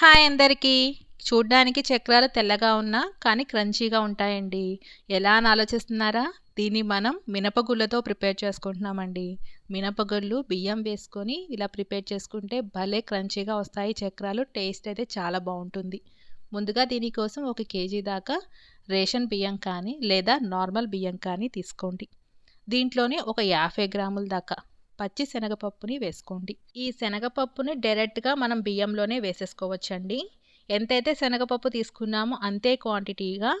Hi అందరికీ. చూడ్డానికి చక్రాలు తెల్లగా ఉన్నా కానీ క్రంచీగా ఉంటాయండి. ఎలా అని ఆలోచిస్తున్నారా? దీన్ని మనం మినపగుళ్ళతో ప్రిపేర్ చేసుకుంటున్నామండి. మినపగుళ్ళు బియ్యం వేసుకొని ఇలా ప్రిపేర్ చేసుకుంటే భలే క్రంచీగా వస్తాయి చక్రాలు. టేస్ట్ అయితే చాలా బాగుంటుంది. ముందుగా దీనికోసం ఒక కేజీ దాకా రేషన్ బియ్యం కానీ లేదా నార్మల్ బియ్యం కానీ తీసుకోండి. దీంట్లోనే ఒక యాభై గ్రాముల దాకా పచ్చి శనగపప్పుని వేసుకోండి. ఈ శనగపప్పుని డైరెక్ట్గా మనం బియ్యంలోనే వేసేసుకోవచ్చండి. ఎంతైతే శనగపప్పు తీసుకున్నామో అంతే క్వాంటిటీగా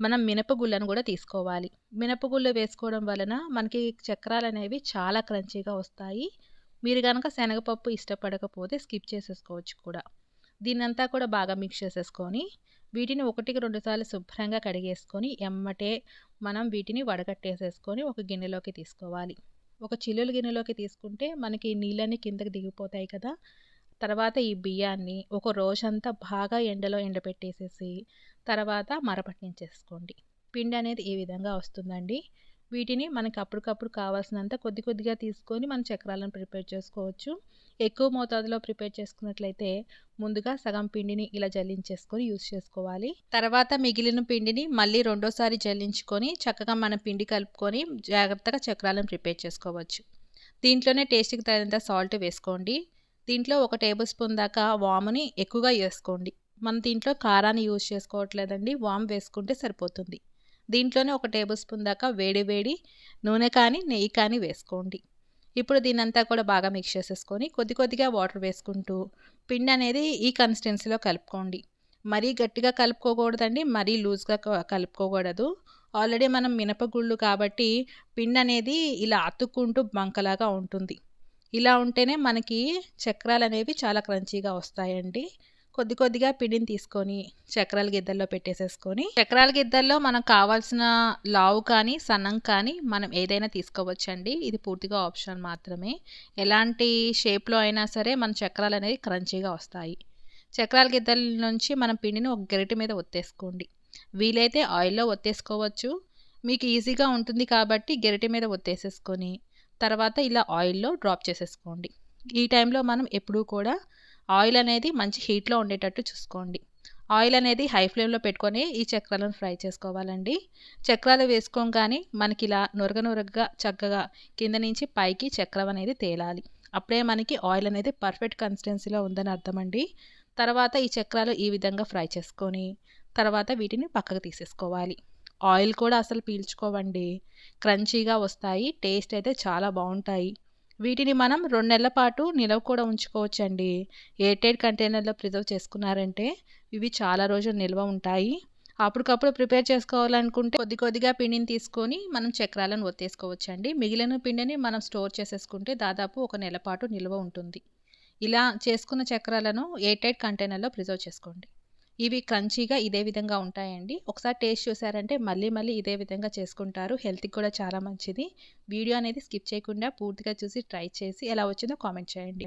మనం మినపగుళ్ళను కూడా తీసుకోవాలి. మినపగుళ్ళు వేసుకోవడం వలన మనకి చక్రాలు అనేవి చాలా క్రంచీగా వస్తాయి. మీరు కనుక శనగపప్పు ఇష్టపడకపోతే స్కిప్ చేసేసుకోవచ్చు కూడా. దీన్నంతా కూడా బాగా మిక్స్ చేసేసుకొని వీటిని ఒకటికి రెండుసార్లు శుభ్రంగా కడిగేసుకొని ఎమ్మటే మనం వీటిని వడగట్టేసేసుకొని ఒక గిన్నెలోకి తీసుకోవాలి. ఒక చిల్లుల గిన్నెలోకి తీసుకుంటే మనకి నీళ్ళన్నీ కిందకి దిగిపోతాయి కదా. తర్వాత ఈ బియ్యాన్ని ఒక రోజంతా బాగా ఎండలో ఎండబెట్టేసేసి తర్వాత మరపట్టించేసుకోండి. పిండి అనేది ఈ విధంగా వస్తుందండి? వీటిని మనకి అప్పటికప్పుడు కావాల్సినంత కొద్ది కొద్దిగా తీసుకొని మనం చక్రాలను ప్రిపేర్ చేసుకోవచ్చు. ఎక్కువ మోతాదులో ప్రిపేర్ చేసుకున్నట్లయితే ముందుగా సగం పిండిని ఇలా జల్లించేసుకొని యూస్ చేసుకోవాలి. తర్వాత మిగిలిన పిండిని మళ్ళీ రెండోసారి జల్లించుకొని చక్కగా మన పిండి కలుపుకొని జాగ్రత్తగా చక్రాలను ప్రిపేర్ చేసుకోవచ్చు. దీంట్లోనే టేస్ట్కి తగినంత సాల్ట్ వేసుకోండి. దీంట్లో ఒక టేబుల్ స్పూన్ దాకా వాముని ఎక్కువగా వేసుకోండి. మనం దీంట్లో కారాన్ని యూజ్ చేసుకోవట్లేదండి. వామ్ వేసుకుంటే సరిపోతుంది. దీంట్లోనే ఒక టేబుల్ స్పూన్ దాకా వేడి వేడి నూనె కానీ నెయ్యి కానీ వేసుకోండి. ఇప్పుడు దీనంతా కూడా బాగా మిక్స్ చేసేసుకొని కొద్ది కొద్దిగా వాటర్ వేసుకుంటూ పిండి అనేది ఈ కన్సిస్టెన్సీలో కలుపుకోండి. మరీ గట్టిగా కలుపుకోకూడదండి మరీ లూజ్గా కలుపుకోకూడదు. ఆల్రెడీ మనం మినపగుళ్ళు కాబట్టి పిండి అనేది ఇలా అతుక్కుంటూ బంకలాగా ఉంటుంది. ఇలా ఉంటేనే మనకి చక్రాలు అనేవి చాలా క్రంచీగా వస్తాయండి. కొద్ది కొద్దిగా పిండిని తీసుకొని చక్రాల గిద్దల్లో పెట్టేసేసుకొని చక్రాల గిద్దల్లో మనకు కావాల్సిన లావు కానీ సన్నం కానీ మనం ఏదైనా తీసుకోవచ్చండి. ఇది పూర్తిగా ఆప్షన్ మాత్రమే. ఎలాంటి షేప్లో అయినా సరే మన చక్రాలు అనేవి క్రంచీగా వస్తాయి. చక్రాల గిద్దల నుంచి మనం పిండిని ఒక గరిటె మీద ఒత్తేసుకోండి. వీలైతే ఆయిల్లో ఒత్తేసుకోవచ్చు. మీకు ఈజీగా ఉంటుంది కాబట్టి గరిటె మీద ఒత్తేసేసుకొని తర్వాత ఇలా ఆయిల్లో డ్రాప్ చేసేసుకోండి. ఈ టైంలో మనం ఎప్పుడూ కూడా ఆయిల్ అనేది మంచి హీట్లో ఉండేటట్టు చూసుకోండి. ఆయిల్ అనేది హై ఫ్లేమ్లో పెట్టుకొని ఈ చక్రాలను ఫ్రై చేసుకోవాలండి. చక్రాలు వేసుకోగానే మనకి ఇలా నొరగ నొరగగా చక్కగా కింద నుంచి పైకి చక్రం అనేది తేలాలి. అప్పుడే మనకి ఆయిల్ అనేది పర్ఫెక్ట్ కన్సిస్టెన్సీలో ఉందని అర్థమండి. తర్వాత ఈ చక్రాలు ఈ విధంగా ఫ్రై చేసుకొని తర్వాత వీటిని పక్కకు తీసేసుకోవాలి. ఆయిల్ కూడా అసలు పీల్చుకోవండి. క్రంచీగా వస్తాయి. టేస్ట్ అయితే చాలా బాగుంటాయి. వీటిని మనం రెండు నెలల పాటు నిలవ కూడా ఉంచుకోవచ్చండి. ఎయిర్టైట్ కంటైనర్లో ప్రిజర్వ్ చేసుకున్నారంటే ఇవి చాలా రోజులు నిల్వ ఉంటాయి. అప్పటికప్పుడు ప్రిపేర్ చేసుకోవాలనుకుంటే కొద్ది కొద్దిగా పిండిని తీసుకొని మనం చక్రాలను ఒత్తేసుకోవచ్చండి. మిగిలిన పిండిని మనం స్టోర్ చేసేసుకుంటే దాదాపు ఒక నెల పాటు నిల్వ ఉంటుంది. ఇలా చేసుకున్న చక్రాలను ఎయిర్టైట్ కంటైనర్లో ప్రిజర్వ్ చేసుకోండి. ఇవి క్రంచీగా ఇదే విధంగా ఉంటాయండి. ఒకసారి టేస్ట్ చూసారంటే మళ్ళీ మళ్ళీ ఇదే విధంగా చేసుకుంటారు. హెల్త్కి కూడా చాలా మంచిది. వీడియో అనేది స్కిప్ చేయకుండా పూర్తిగా చూసి ట్రై చేసి ఎలా వచ్చిందో కామెంట్ చేయండి.